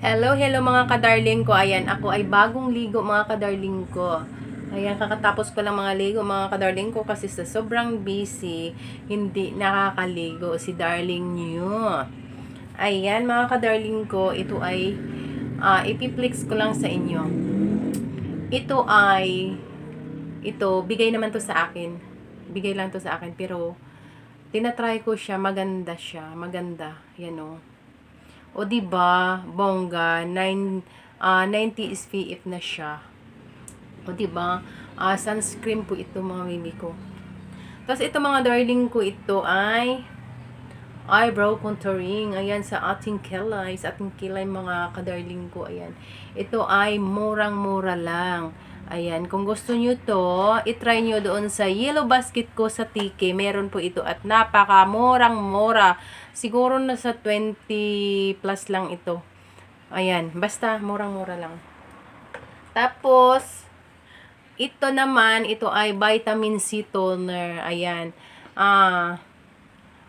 Hello, hello mga kadarling ko. Ayan, ako ay bagong ligo mga kadarling ko. Ayan, kakatapos ko lang mga ligo mga kadarling ko kasi sa sobrang busy, hindi nakakaligo si darling nyo. Ayan mga kadarling ko, ito ay uh, ipiplex ko lang sa inyo. Ito ay, ito, bigay naman to sa akin. Bigay lang to sa akin, pero tinatry ko siya, maganda siya, maganda. Yan o. O di ba, bongga, 9 ah, 90 SPF na siya. O di ba? Ah, sunscreen po ito mga mimi ko. Tapos ito mga darling ko, ito ay eyebrow contouring. Ayan sa ating kilay, sa ating kilay mga kadarling ko. Ayan. Ito ay murang-mura lang. Ayan, kung gusto nyo to, itry nyo doon sa yellow basket ko sa TK. Meron po ito at napaka murang-mura. Siguro nasa 20 plus lang ito. Ayan, basta murang-mura lang. Tapos, ito naman, ito ay vitamin C toner. Ayan. Ah,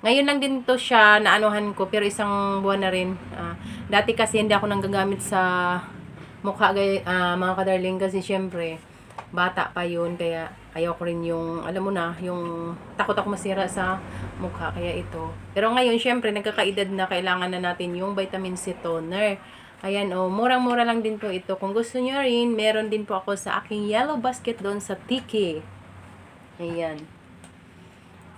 ngayon lang din to siya naanuhan ko, pero isang buwan na rin. Ah, dati kasi hindi ako nang gagamit sa mukha gay, ah, mga kadarling kasi syempre bata pa yun kaya ayaw ko rin yung alam mo na yung takot ako masira sa mukha kaya ito. Pero ngayon syempre nagkakaedad na kailangan na natin yung vitamin C toner. Ayan oh murang mura lang din po ito. Kung gusto nyo rin meron din po ako sa aking yellow basket doon sa Tiki. Ayan.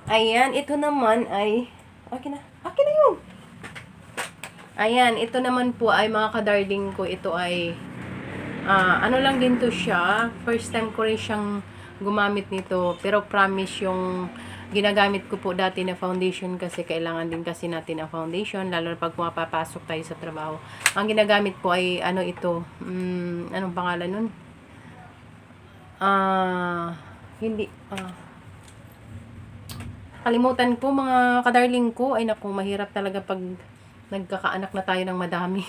Ayan ito naman ay okay na okay na yun! Ayan, ito naman po ay mga kadarling ko, ito ay Ah, ano lang din to siya. First time ko rin siyang gumamit nito. Pero promise yung ginagamit ko po dati na foundation kasi kailangan din kasi natin ang foundation lalo na pag pumapapasok tayo sa trabaho. Ang ginagamit po ay ano ito, mm, anong pangalan nun? Ah, hindi, ah, kalimutan ko mga kadarling ko, ay naku, mahirap talaga pag nagkakaanak na tayo ng madami.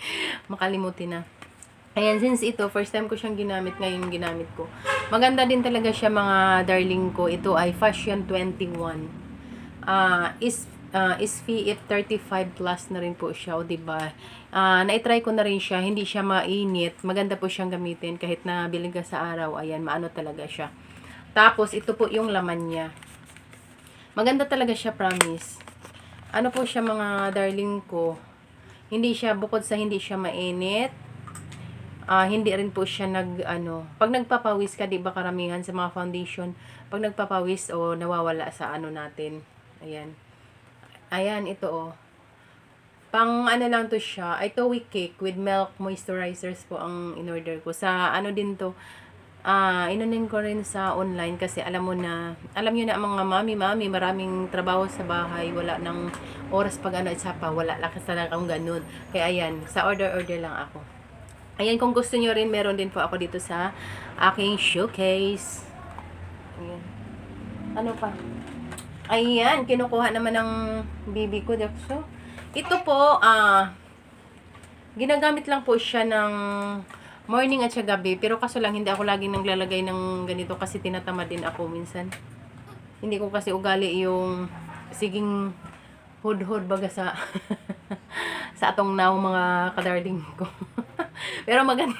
Makalimutin na. Ayan, since ito, first time ko siyang ginamit, ngayon ginamit ko. Maganda din talaga siya mga darling ko. Ito ay Fashion 21. Ah, is uh, SPF 35 plus na rin po siya, o diba? Uh, na-try ko na rin siya, hindi siya mainit. Maganda po siyang gamitin kahit na bilig ka sa araw. Ayan, maano talaga siya. Tapos, ito po yung laman niya. Maganda talaga siya, promise. Ano po siya mga darling ko? Hindi siya, bukod sa hindi siya mainit, Ah, hindi rin po siya nag ano, pag nagpapawis ka, 'di ba karamihan sa mga foundation, pag nagpapawis o oh, nawawala sa ano natin. Ayan. Ayan ito oh. Pang ano lang to siya, ito week cake with milk moisturizers po ang in-order ko. Sa ano din to, ah, uh, inunin ko rin sa online kasi alam mo na, alam niyo na mga mami, mami, maraming trabaho sa bahay, wala nang oras pag ano isa pa, wala lang kasi talagang ganun. Kaya ayan, sa order-order lang ako. Ayan, kung gusto nyo rin, meron din po ako dito sa aking showcase. Ayan. Ano pa? Ayan, kinukuha naman ng bibi ko. So, ito po, ah, ginagamit lang po siya ng morning at siya gabi. Pero kaso lang, hindi ako laging naglalagay ng ganito kasi tinatamad din ako minsan. Hindi ko kasi ugali yung siging hud-hud baga sa sa atong now mga kadarling ko. Pero maganda.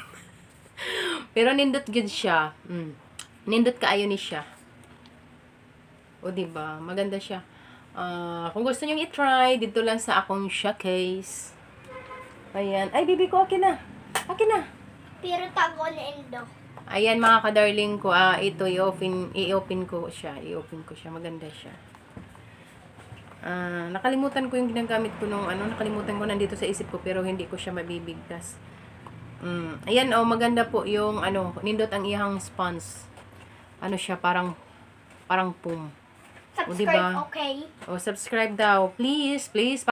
Pero nindot good siya. Mm. Nindot kaayo ni siya. O di ba? Maganda siya. Uh, kung gusto niyo i-try, dito lang sa akong showcase. Ayan. Ay, bibi ko, akin na. Akin na. Pero tago na endo. Ayan, mga kadarling ko. Ah, ito, i-open, i-open ko siya. I-open ko siya. Maganda siya. Ah, nakalimutan ko yung ginagamit ko nung ano, nakalimutan ko nandito sa isip ko pero hindi ko siya mabibigtas. Mm. Ayan, oh, maganda po yung, ano, nindot ang ihang sponge. Ano siya, parang, parang pum. Subscribe, diba? okay? O, subscribe daw. Please, please.